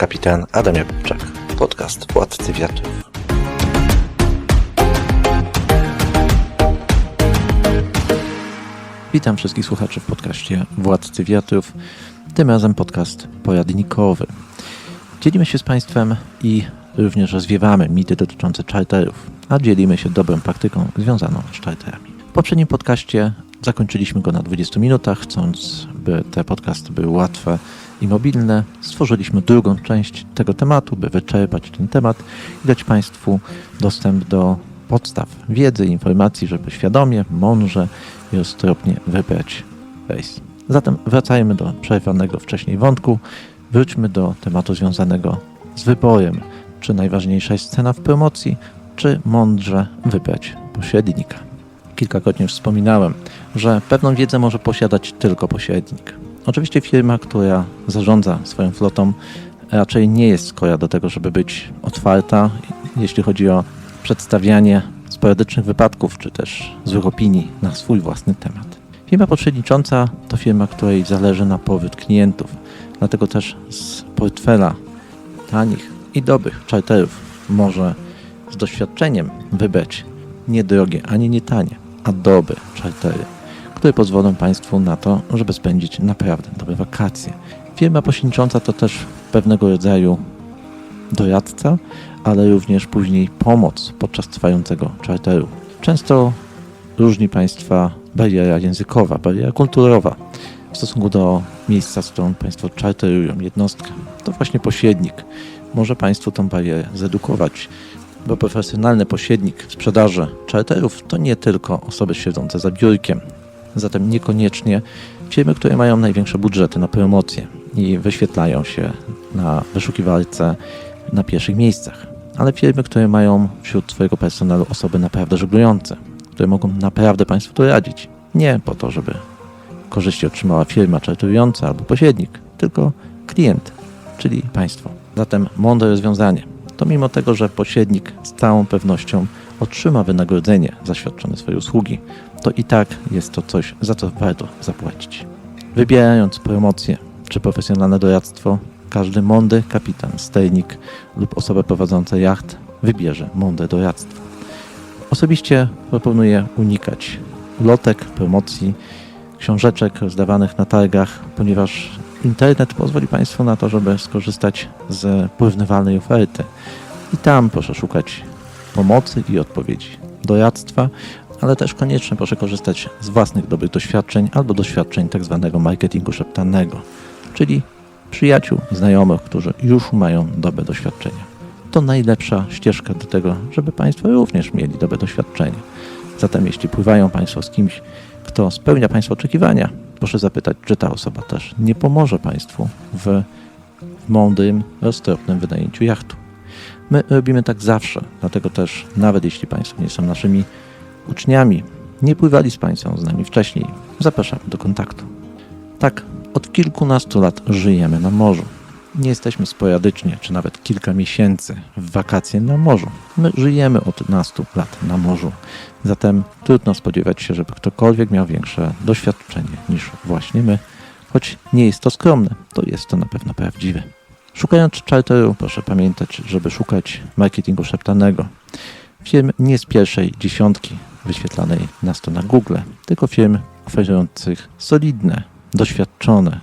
kapitan Adam Jakubczak, podcast Władcy Wiatrów. Witam wszystkich słuchaczy w podcaście Władcy Wiatrów, tym razem podcast poradnikowy. Dzielimy się z Państwem i również rozwiewamy mity dotyczące charterów, a dzielimy się dobrą praktyką związaną z charterami. W poprzednim podcaście zakończyliśmy go na 20 minutach, chcąc, by te podcasty były łatwe i mobilne. Stworzyliśmy drugą część tego tematu, by wyczerpać ten temat i dać Państwu dostęp do podstaw wiedzy i informacji, żeby świadomie, mądrze i roztropnie wybrać rejs. Zatem wracajmy do przerwanego wcześniej wątku. Wróćmy do tematu związanego z wyborem, czy najważniejsza jest cena w promocji, czy mądrze wybrać pośrednika. Kilkakrotnie wspominałem, że pewną wiedzę może posiadać tylko pośrednik. Oczywiście firma, która zarządza swoją flotą, raczej nie jest skora do tego, żeby być otwarta, jeśli chodzi o przedstawianie sporadycznych wypadków czy też złych opinii na swój własny temat. Firma pośrednicząca to firma, której zależy na powrót klientów, dlatego też z portfela tanich i dobrych charterów może z doświadczeniem wybrać nie drogie ani nie tanie, a dobre chartery, które pozwolą Państwu na to, żeby spędzić naprawdę dobre wakacje. Firma pośrednicząca to też pewnego rodzaju doradca, ale również później pomoc podczas trwającego charteru. Często różni Państwa bariera językowa, bariera kulturowa w stosunku do miejsca, z którą Państwo charterują jednostkę. To właśnie pośrednik może Państwu tą barierę zedukować, bo profesjonalny pośrednik w sprzedaży charterów to nie tylko osoby siedzące za biurkiem, zatem niekoniecznie firmy, które mają największe budżety na promocję i wyświetlają się na wyszukiwarce na pierwszych miejscach, ale firmy, które mają wśród swojego personelu osoby naprawdę żeglujące, które mogą naprawdę Państwu doradzić. Nie po to, żeby korzyści otrzymała firma czartująca albo pośrednik, tylko klient, czyli Państwo. Zatem mądre rozwiązanie to mimo tego, że pośrednik z całą pewnością otrzyma wynagrodzenie za świadczone swoje usługi, to i tak jest to coś, za co warto zapłacić. Wybierając promocję czy profesjonalne doradztwo, każdy mądry kapitan, sternik lub osoba prowadząca jacht wybierze mądre doradztwo. Osobiście proponuję unikać lotek, promocji, książeczek rozdawanych na targach, ponieważ internet pozwoli Państwu na to, żeby skorzystać z porównywalnej oferty. I tam proszę szukać pomocy i odpowiedzi, doradztwa, ale też koniecznie proszę korzystać z własnych dobrych doświadczeń albo doświadczeń tak zwanego marketingu szeptanego, czyli przyjaciół, znajomych, którzy już mają dobre doświadczenia. To najlepsza ścieżka do tego, żeby Państwo również mieli dobre doświadczenie. Zatem jeśli pływają Państwo z kimś, kto spełnia Państwa oczekiwania, proszę zapytać, czy ta osoba też nie pomoże Państwu w mądrym, roztropnym wynajęciu jachtu. My robimy tak zawsze, dlatego też nawet jeśli Państwo nie są naszymi uczniami, nie pływali z Państwem z nami wcześniej, zapraszamy do kontaktu. Tak, od kilkunastu lat żyjemy na morzu. Nie jesteśmy sporadycznie, czy nawet kilka miesięcy w wakacje na morzu. My żyjemy od nastu lat na morzu. Zatem trudno spodziewać się, żeby ktokolwiek miał większe doświadczenie niż właśnie my. Choć nie jest to skromne, to jest to na pewno prawdziwe. Szukając charteru, proszę pamiętać, żeby szukać marketingu szeptanego. Firm nie z pierwszej dziesiątki wyświetlanej na stronach Google, tylko firm oferujących solidne, doświadczone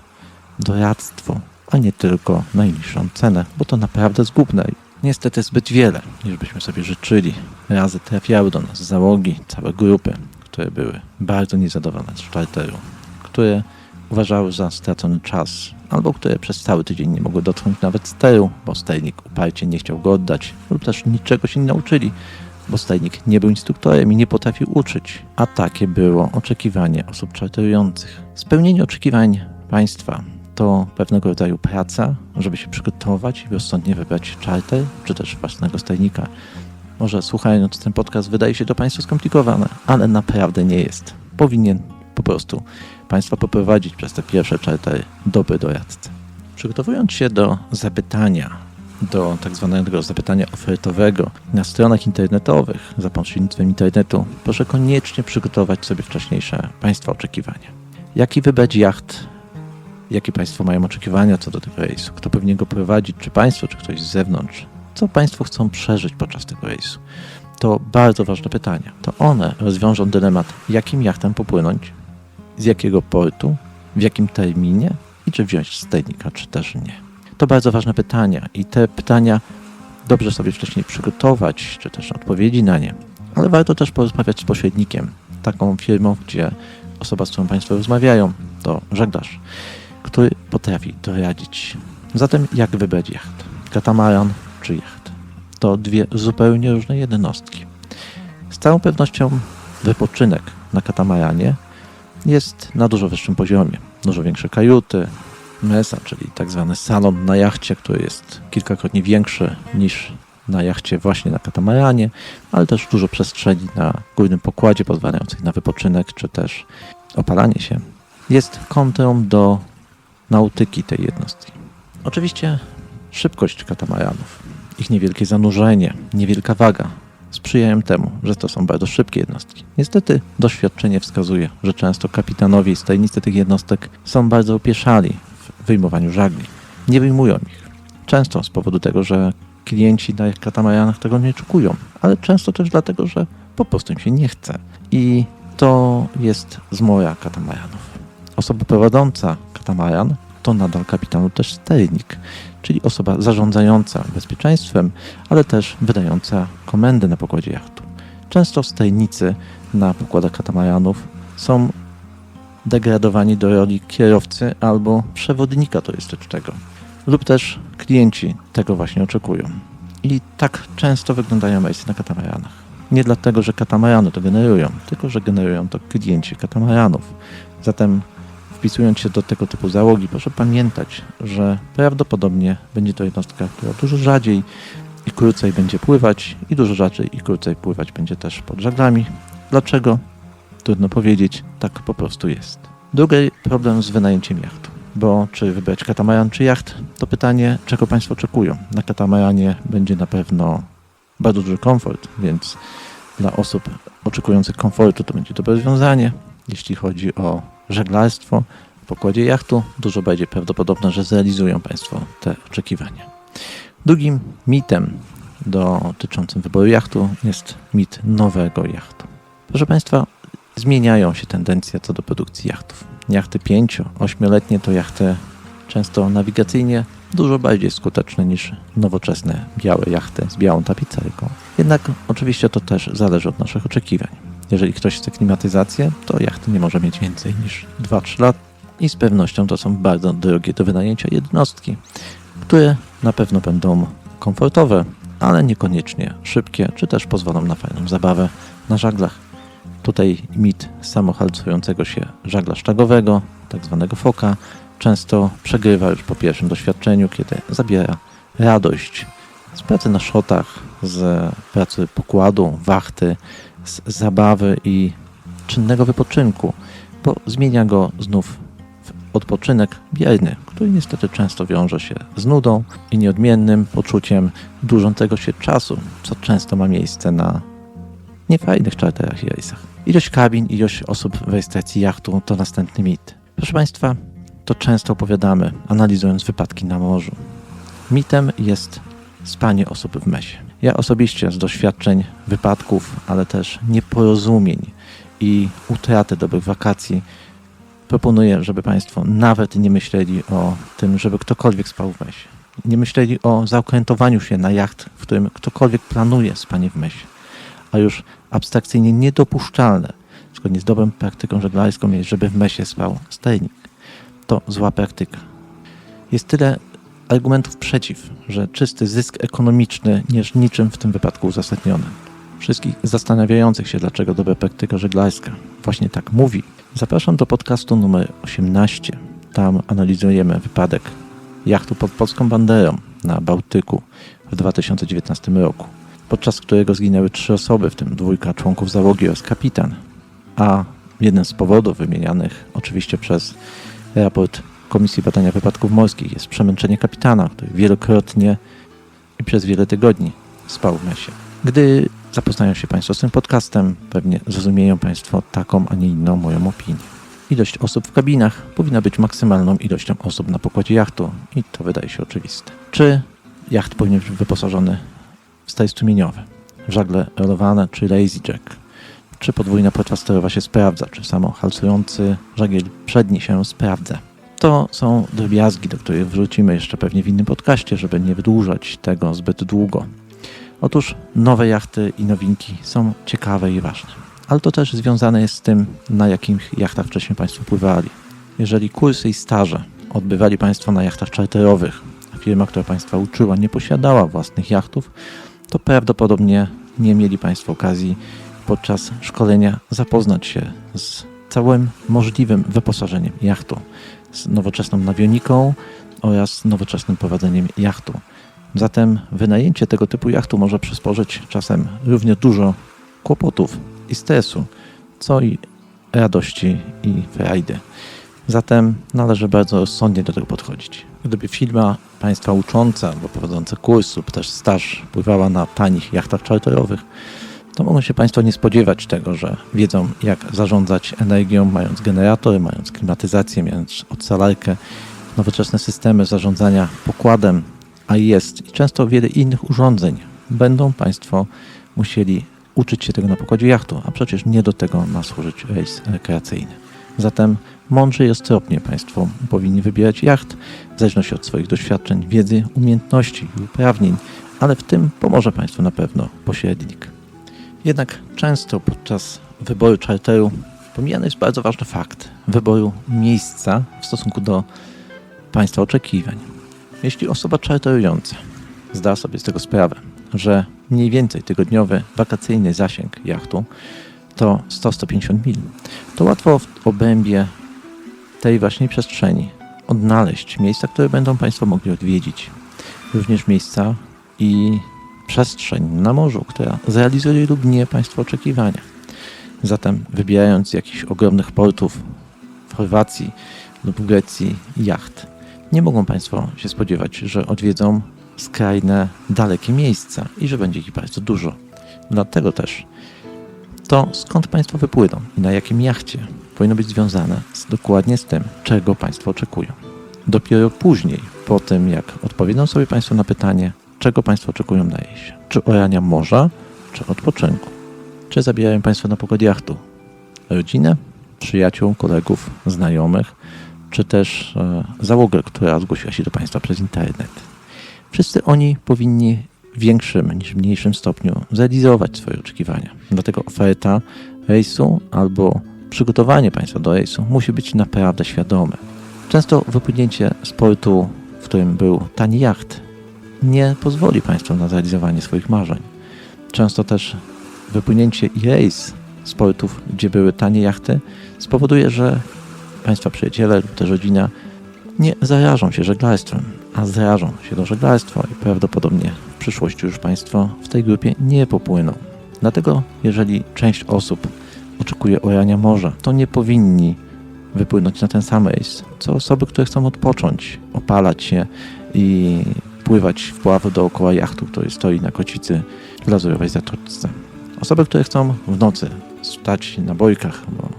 doradztwo, a nie tylko najniższą cenę, bo to naprawdę zgubne. Niestety zbyt wiele, niż byśmy sobie życzyli. Razy trafiały do nas załogi, całe grupy, które były bardzo niezadowolone z charteru, które uważały za stracony czas, albo które przez cały tydzień nie mogły dotknąć nawet steru, bo sternik uparcie nie chciał go oddać, lub też niczego się nie nauczyli, bo stajnik nie był instruktorem i nie potrafił uczyć. A takie było oczekiwanie osób czarterujących. Spełnienie oczekiwań państwa to pewnego rodzaju praca, żeby się przygotować i rozsądnie wybrać czarter, czy też własnego stajnika. Może słuchając ten podcast wydaje się to Państwu skomplikowane, ale naprawdę nie jest. Powinien po prostu Państwa poprowadzić przez te pierwsze czartery dobry doradca. Przygotowując się do zapytania do tak zwanego zapytania ofertowego na stronach internetowych za pośrednictwem internetu, proszę koniecznie przygotować sobie wcześniejsze Państwa oczekiwania. Jaki wybrać jacht Jakie Państwo mają oczekiwania co do tego rejsu? Kto powinien go prowadzić? Czy Państwo, czy ktoś z zewnątrz? Co Państwo chcą przeżyć podczas tego rejsu? To bardzo ważne pytania. To one rozwiążą dylemat, jakim jachtem popłynąć, z jakiego portu, w jakim terminie i czy wziąć stajnika, czy też nie. To bardzo ważne pytania i te pytania dobrze sobie wcześniej przygotować, czy też odpowiedzi na nie. Ale warto też porozmawiać z pośrednikiem, taką firmą, gdzie osoba, z którą Państwo rozmawiają, to żeglarz, który potrafi doradzić. Zatem jak wybrać jacht? Katamaran czy jacht? To dwie zupełnie różne jednostki. Z całą pewnością wypoczynek na katamaranie jest na dużo wyższym poziomie. Dużo większe kajuty, mesa, czyli tak zwany salon na jachcie, który jest kilkakrotnie większy niż na jachcie właśnie na katamaranie, ale też dużo przestrzeni na górnym pokładzie pozwalających na wypoczynek czy też opalanie się. Jest kontrą do nautyki tej jednostki. Oczywiście szybkość katamaranów, ich niewielkie zanurzenie, niewielka waga sprzyjają temu, że to są bardzo szybkie jednostki. Niestety doświadczenie wskazuje, że często kapitanowie i stajnicy tych jednostek są bardzo opieszali w wyjmowaniu żagli. Nie wyjmują ich. Często z powodu tego, że klienci na katamaranach tego nie oczekują, ale często też dlatego, że po prostu im się nie chce. I to jest zmora katamaranów. Osoba prowadząca katamaran to nadal kapitanu też sternik, czyli osoba zarządzająca bezpieczeństwem, ale też wydająca komendy na pokładzie jachtu. Często sternicy na pokładach katamaranów są degradowani do roli kierowcy albo przewodnika turystycznego, lub też klienci tego właśnie oczekują. I tak często wyglądają rejsy na katamaranach. Nie dlatego, że katamarany to generują, tylko że generują to klienci katamaranów. Zatem wpisując się do tego typu załogi, proszę pamiętać, że prawdopodobnie będzie to jednostka, która dużo rzadziej i krócej będzie pływać i dużo rzadziej i krócej pływać będzie też pod żaglami. Dlaczego? Trudno powiedzieć, tak po prostu jest. Drugi problem z wynajęciem jachtu. Bo czy wybrać katamaran czy jacht, to pytanie, czego Państwo oczekują. Na katamaranie będzie na pewno bardzo duży komfort, więc dla osób oczekujących komfortu to będzie dobre rozwiązanie. Jeśli chodzi o żeglarstwo w pokładzie jachtu, dużo bardziej prawdopodobne, że zrealizują Państwo te oczekiwania. Drugim mitem dotyczącym wyboru jachtu jest mit nowego jachtu. Proszę Państwa, zmieniają się tendencje co do produkcji jachtów. Jachty 5-8-letnie to jachty często nawigacyjnie dużo bardziej skuteczne niż nowoczesne białe jachty z białą tapicerką. Jednak oczywiście to też zależy od naszych oczekiwań. Jeżeli ktoś chce klimatyzację, to jachty nie może mieć więcej niż 2-3 lat i z pewnością to są bardzo drogie do wynajęcia jednostki, które na pewno będą komfortowe, ale niekoniecznie szybkie, czy też pozwolą na fajną zabawę na żaglach. Tutaj mit samohalcującego się żagla sztagowego, tak zwanego foka, często przegrywa już po pierwszym doświadczeniu, kiedy zabiera radość z pracy na szotach, z pracy pokładu, wachty, z zabawy i czynnego wypoczynku, bo zmienia go znów w odpoczynek bierny, który niestety często wiąże się z nudą i nieodmiennym poczuciem dłużącego się czasu, co często ma miejsce na niefajnych czarterach i rejsach. Ilość kabin, ilość osób w rejestracji jachtu to następny mit. Proszę Państwa, to często opowiadamy, analizując wypadki na morzu. Mitem jest spanie osób w mesie. Ja osobiście z doświadczeń wypadków, ale też nieporozumień i utraty dobrych wakacji proponuję, żeby Państwo nawet nie myśleli o tym, żeby ktokolwiek spał w mesie. Nie myśleli o zaokrętowaniu się na jacht, w którym ktokolwiek planuje spanie w mesie. A już abstrakcyjnie niedopuszczalne, zgodnie z dobrą praktyką żeglarską jest, żeby w mesie spał stajnik. To zła praktyka. Jest tyle argumentów przeciw, że czysty zysk ekonomiczny nie jest niczym w tym wypadku uzasadniony. Wszystkich zastanawiających się, dlaczego dobra praktyka żeglarska właśnie tak mówi, zapraszam do podcastu numer 18. Tam analizujemy wypadek jachtu pod polską banderą na Bałtyku w 2019 roku, podczas którego zginęły trzy osoby, w tym dwójka członków załogi oraz kapitan, a jeden z powodów wymienianych oczywiście przez raport Komisji Badania Wypadków Morskich jest przemęczenie kapitana, który wielokrotnie i przez wiele tygodni spał w mesie. Gdy zapoznają się Państwo z tym podcastem, pewnie zrozumieją Państwo taką, a nie inną moją opinię. ilość osób w kabinach powinna być maksymalną ilością osób na pokładzie jachtu i to wydaje się oczywiste. Czy jacht powinien być wyposażony w staj strumieniowy, żagle rolowane czy lazy jack? Czy podwójna płetwa sterowa się sprawdza? Czy samo halcujący żagiel przedni się sprawdza? To są drobiazgi, do których wrócimy jeszcze pewnie w innym podcaście, żeby nie wydłużać tego zbyt długo. Otóż nowe jachty i nowinki są ciekawe i ważne, ale to też związane jest z tym, na jakich jachtach wcześniej Państwo pływali. Jeżeli kursy i staże odbywali Państwo na jachtach charterowych, a firma, która Państwa uczyła, nie posiadała własnych jachtów, to prawdopodobnie nie mieli Państwo okazji podczas szkolenia zapoznać się z całym możliwym wyposażeniem jachtu, z nowoczesną nawioniką oraz nowoczesnym prowadzeniem jachtu. Zatem wynajęcie tego typu jachtu może przysporzyć czasem równie dużo kłopotów i stresu, co i radości i frajdy. Zatem należy bardzo rozsądnie do tego podchodzić. Gdyby firma Państwa ucząca albo prowadząca kurs lub też staż pływała na tanich jachtach charterowych, to mogą się Państwo nie spodziewać tego, że wiedzą jak zarządzać energią, mając generatory, mając klimatyzację, mając odsalarkę, nowoczesne systemy zarządzania pokładem, a jest i często wiele innych urządzeń. Będą Państwo musieli uczyć się tego na pokładzie jachtu, a przecież nie do tego ma służyć rejs rekreacyjny. Zatem mądrze i roztropnie Państwo powinni wybierać jacht, w zależności od swoich doświadczeń, wiedzy, umiejętności i uprawnień, ale w tym pomoże Państwu na pewno pośrednik. Jednak często podczas wyboru charteru pomijany jest bardzo ważny fakt wyboru miejsca w stosunku do Państwa oczekiwań. Jeśli osoba charterująca zda sobie z tego sprawę, że mniej więcej tygodniowy wakacyjny zasięg jachtu to 100-150 mil, to łatwo w obrębie tej właśnie przestrzeni odnaleźć miejsca, które będą Państwo mogli odwiedzić. Również miejsca i przestrzeń na morzu, która zrealizuje lub nie Państwa oczekiwania. Zatem wybierając jakichś ogromnych portów w Chorwacji lub Grecji jacht, nie mogą Państwo się spodziewać, że odwiedzą skrajne, dalekie miejsca i że będzie ich bardzo dużo. Dlatego też to skąd Państwo wypłyną i na jakim jachcie powinno być związane z, dokładnie z tym, czego Państwo oczekują. Dopiero później, po tym jak odpowiedzą sobie Państwo na pytanie, czego Państwo oczekują na jejsie. Czy orania morza, czy odpoczynku? Czy zabierają Państwo na pokład jachtu rodzinę, przyjaciół, kolegów, znajomych, czy też e, załogę, która zgłosiła się do Państwa przez internet? Wszyscy oni powinni w większym niż mniejszym stopniu zrealizować swoje oczekiwania. Dlatego oferta rejsu albo przygotowanie Państwa do rejsu musi być naprawdę świadome. Często wypłynięcie z portu, w którym był tani jacht, nie pozwoli Państwu na zrealizowanie swoich marzeń. Często też wypłynięcie i rejs z portów, gdzie były tanie jachty, spowoduje, że Państwa przyjaciele lub też rodzina nie zarażą się żeglarstwem, a zarażą się do żeglarstwa i prawdopodobnie w przyszłości już Państwo w tej grupie nie popłyną. Dlatego, jeżeli część osób oczekuje orania morza, to nie powinni wypłynąć na ten sam rejs, co osoby, które chcą odpocząć, opalać się i pływać w pławy dookoła jachtu, który stoi na kocicy w lazurowej zatoczce. Osoby, które chcą w nocy stać na bojkach, bo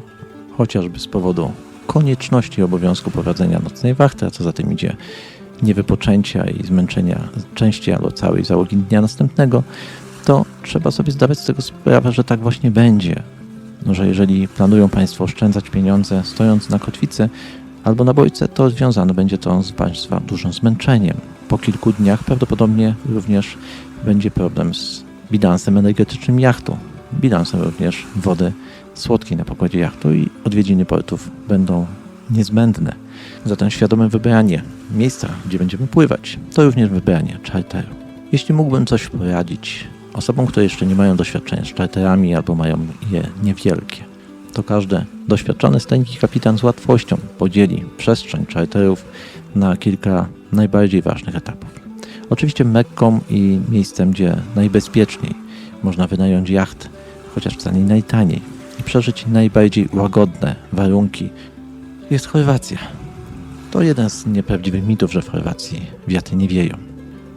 chociażby z powodu konieczności obowiązku prowadzenia nocnej wachty, a co za tym idzie niewypoczęcia i zmęczenia części albo całej załogi dnia następnego, to trzeba sobie zdawać z tego sprawę, że tak właśnie będzie. Że jeżeli planują Państwo oszczędzać pieniądze stojąc na kotwicy albo na bojce, to związane będzie to z Państwa dużym zmęczeniem. Po kilku dniach prawdopodobnie również będzie problem z bilansem energetycznym jachtu, bilansem również wody słodkiej na pokładzie jachtu i odwiedziny portów będą niezbędne. Zatem świadome wybranie miejsca, gdzie będziemy pływać, to również wybranie charteru. Jeśli mógłbym coś poradzić osobom, które jeszcze nie mają doświadczenia z charterami albo mają je niewielkie, to każdy doświadczony stanik kapitan z łatwością podzieli przestrzeń charterów na kilka najbardziej ważnych etapów. Oczywiście Mekką i miejscem, gdzie najbezpieczniej można wynająć jacht, chociaż wcale nie najtaniej, i przeżyć najbardziej łagodne warunki, jest Chorwacja. To jeden z nieprawdziwych mitów, że w Chorwacji wiatry nie wieją.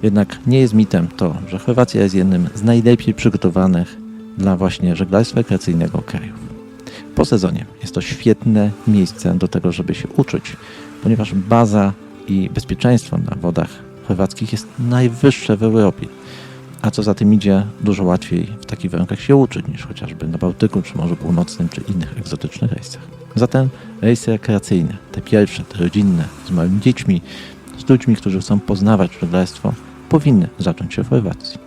Jednak nie jest mitem to, że Chorwacja jest jednym z najlepiej przygotowanych dla właśnie żeglarstwa rekreacyjnego krajów. po sezonie. Jest to świetne miejsce do tego, żeby się uczyć, ponieważ baza i bezpieczeństwo na wodach chorwackich jest najwyższe w Europie. A co za tym idzie, dużo łatwiej w takich warunkach się uczyć niż chociażby na Bałtyku, czy Morzu Północnym, czy innych egzotycznych rejsach. Zatem rejsy rekreacyjne, te pierwsze, te rodzinne, z małymi dziećmi, z ludźmi, którzy chcą poznawać żeglarstwo, powinny zacząć się w Chorwacji.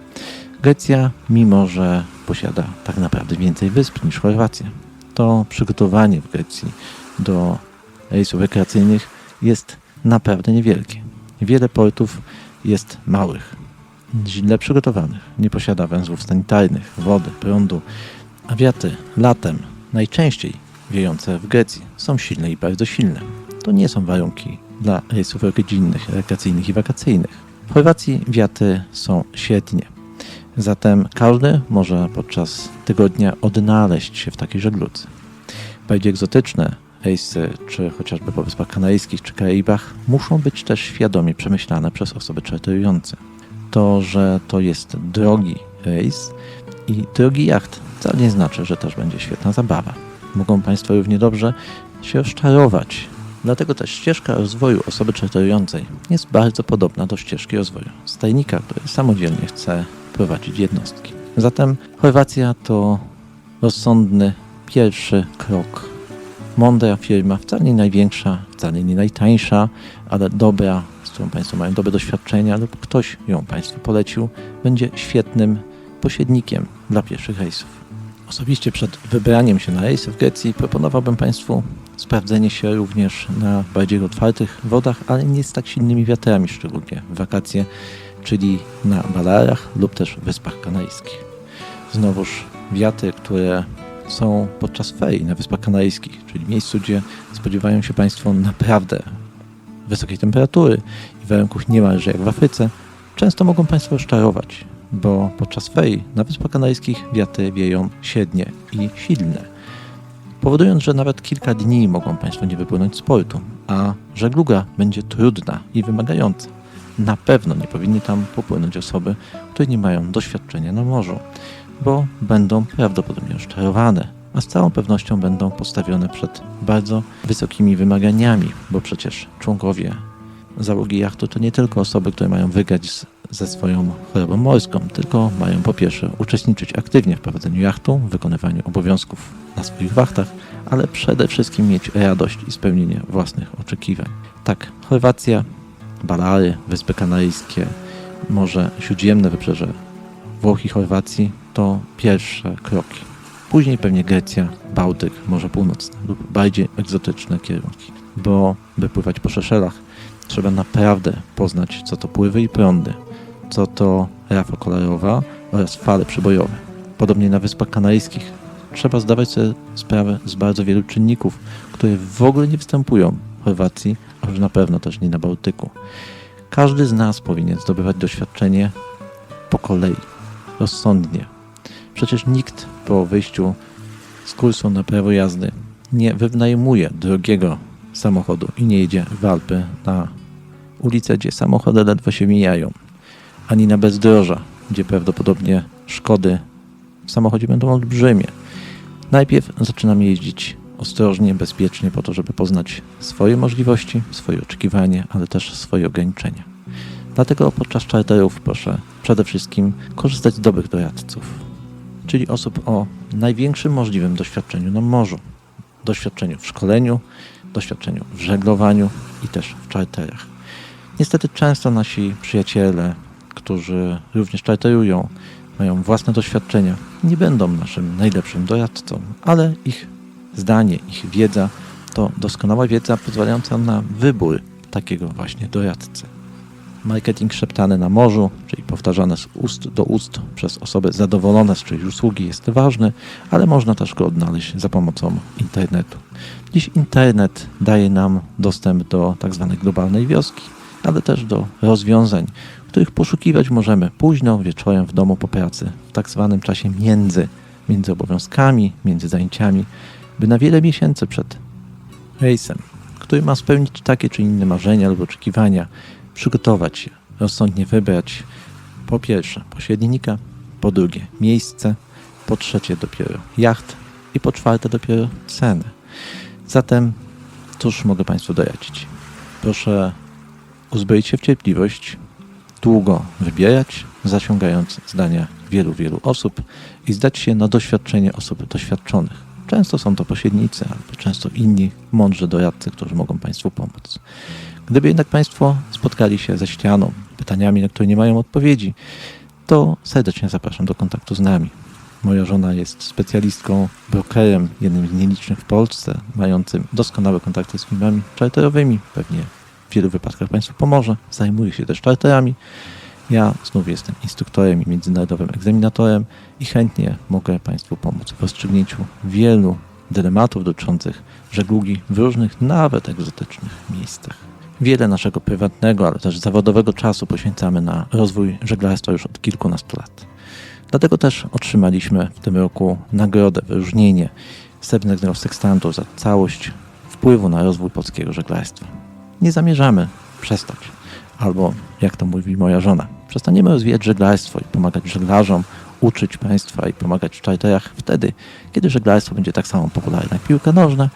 Grecja, mimo że posiada tak naprawdę więcej wysp niż Chorwacja, to przygotowanie w Grecji do rejsów rekreacyjnych jest naprawdę niewielkie. Wiele portów jest małych, źle przygotowanych, nie posiada węzłów sanitarnych, wody, prądu, a wiatry latem, najczęściej wiejące w Grecji, są silne i bardzo silne. To nie są warunki dla rejsów rodzinnych, rekreacyjnych i wakacyjnych. W Chorwacji wiatry są średnie. Zatem każdy może podczas tygodnia odnaleźć się w takiej żegludze. Bardziej egzotyczne rejsy, czy chociażby po Wyspach Kanaryjskich czy Karaibach, muszą być też świadomie przemyślane przez osoby czarterujące. To, że to jest drogi rejs i drogi jacht, wcale nie znaczy, że też będzie świetna zabawa. Mogą Państwo równie dobrze się rozczarować. Dlatego też ścieżka rozwoju osoby czarterującej jest bardzo podobna do ścieżki rozwoju stajnika, który samodzielnie chce prowadzić jednostki. Zatem Chorwacja to rozsądny pierwszy krok. Mądra firma, wcale nie największa, wcale nie najtańsza, ale dobra, z którą Państwo mają dobre doświadczenia lub ktoś ją Państwu polecił, będzie świetnym pośrednikiem dla pierwszych rejsów. Osobiście przed wybraniem się na rejsy w Grecji proponowałbym Państwu sprawdzenie się również na bardziej otwartych wodach, ale nie z tak silnymi wiatrami, szczególnie w wakacje, czyli na Balarach lub też Wyspach Kanaryjskich. Znowuż wiatry, które są podczas ferii na Wyspach Kanaryjskich, czyli miejscu, gdzie spodziewają się Państwo naprawdę wysokiej temperatury i warunków niemalże jak w Afryce, często mogą Państwo rozczarować, bo podczas ferii na Wyspach Kanaryjskich wiatry wieją średnie i silne powodując, że nawet kilka dni mogą Państwo nie wypłynąć z portu, a żegluga będzie trudna i wymagająca. Na pewno nie powinny tam popłynąć osoby, które nie mają doświadczenia na morzu, bo będą prawdopodobnie rozczarowane, a z całą pewnością będą postawione przed bardzo wysokimi wymaganiami, bo przecież członkowie załogi jachtu to nie tylko osoby, które mają wygrać z, ze swoją chorobą morską, tylko mają po pierwsze uczestniczyć aktywnie w prowadzeniu jachtu, wykonywaniu obowiązków na swoich wachtach, ale przede wszystkim mieć radość i spełnienie własnych oczekiwań. Tak, Chorwacja, Balary, Wyspy Kanaryjskie, Morze Śródziemne, Wybrzeże Włoch i Chorwacji to pierwsze kroki. Później pewnie Grecja, Bałtyk, Morze Północne lub bardziej egzotyczne kierunki. Bo by pływać po Szeszelach, trzeba naprawdę poznać, co to pływy i prądy, co to rafa kolorowa oraz fale przybojowe. Podobnie na Wyspach Kanaryjskich trzeba zdawać sobie sprawę z bardzo wielu czynników, które w ogóle nie występują w Chorwacji, a już na pewno też nie na Bałtyku. Każdy z nas powinien zdobywać doświadczenie po kolei, rozsądnie. Przecież nikt po wyjściu z kursu na prawo jazdy nie wynajmuje drogiego samochodu i nie jedzie w Alpy na ulicę, gdzie samochody ledwo się mijają, ani na bezdroża, gdzie prawdopodobnie szkody w samochodzie będą olbrzymie. Najpierw zaczynamy jeździć ostrożnie, bezpiecznie, po to, żeby poznać swoje możliwości, swoje oczekiwania, ale też swoje ograniczenia. Dlatego podczas charterów proszę przede wszystkim korzystać z dobrych doradców, czyli osób o największym możliwym doświadczeniu na morzu, doświadczeniu w szkoleniu, doświadczeniu w żeglowaniu i też w charterach. Niestety często nasi przyjaciele, którzy również charterują, mają własne doświadczenia, nie będą naszym najlepszym doradcą, ale ich zdanie, ich wiedza to doskonała wiedza pozwalająca na wybór takiego właśnie doradcy. Marketing szeptany na morzu, czyli powtarzany z ust do ust przez osoby zadowolone z czyjejś usługi jest ważny, ale można też go odnaleźć za pomocą internetu. Dziś internet daje nam dostęp do tak zwanej globalnej wioski, ale też do rozwiązań, których poszukiwać możemy późno wieczorem w domu po pracy, w tak zwanym czasie między, między obowiązkami, między zajęciami, by na wiele miesięcy przed rejsem, który ma spełnić takie czy inne marzenia lub oczekiwania, przygotować się, rozsądnie wybrać po pierwsze pośrednika, po drugie miejsce, po trzecie dopiero jacht i po czwarte dopiero cenę. Zatem cóż mogę Państwu doradzić? Proszę uzbroić się w cierpliwość, długo wybierać, zasiągając zdania wielu, wielu osób i zdać się na doświadczenie osób doświadczonych. Często są to pośrednicy, albo często inni mądrzy doradcy, którzy mogą Państwu pomóc. Gdyby jednak Państwo spotkali się ze ścianą, pytaniami, na które nie mają odpowiedzi, to serdecznie zapraszam do kontaktu z nami. Moja żona jest specjalistką, brokerem, jednym z nielicznych w Polsce, mającym doskonałe kontakty z firmami charterowymi. Pewnie w wielu wypadkach Państwu pomoże. Zajmuje się też charterami. Ja znów jestem instruktorem i międzynarodowym egzaminatorem i chętnie mogę Państwu pomóc w rozstrzygnięciu wielu dylematów dotyczących żeglugi w różnych, nawet egzotycznych miejscach. Wiele naszego prywatnego, ale też zawodowego czasu poświęcamy na rozwój żeglarstwa już od kilkunastu lat. Dlatego też otrzymaliśmy w tym roku nagrodę, wyróżnienie srebrnego sekstantu za całość wpływu na rozwój polskiego żeglarstwa. Nie zamierzamy przestać, albo jak to mówi moja żona, przestaniemy rozwijać żeglarstwo i pomagać żeglarzom, uczyć państwa i pomagać w czarterach wtedy, kiedy żeglarstwo będzie tak samo popularne jak piłka nożna,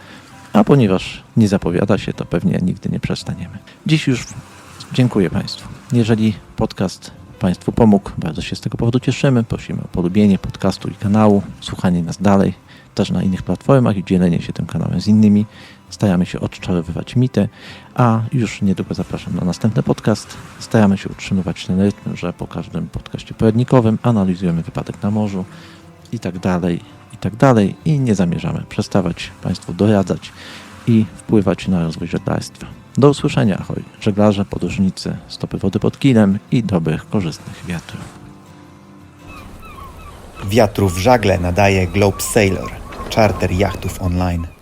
a ponieważ nie zapowiada się, to pewnie nigdy nie przestaniemy. Dziś już dziękuję Państwu. Jeżeli podcast Państwu pomógł, bardzo się z tego powodu cieszymy. Prosimy o polubienie podcastu i kanału, słuchanie nas dalej, też na innych platformach i dzielenie się tym kanałem z innymi. Staramy się odczarowywać mity, a już niedługo zapraszam na następny podcast. Staramy się utrzymywać ten rytm, że po każdym podcaście poradnikowym analizujemy wypadek na morzu i tak dalej, i tak dalej. I nie zamierzamy przestawać Państwu doradzać i wpływać na rozwój żeglarstwa. Do usłyszenia, ahoj, żeglarze, podróżnicy, stopy wody pod kilem i dobrych, korzystnych wiatrów. Wiatrów w żagle nadaje Globe Sailor, charter jachtów online.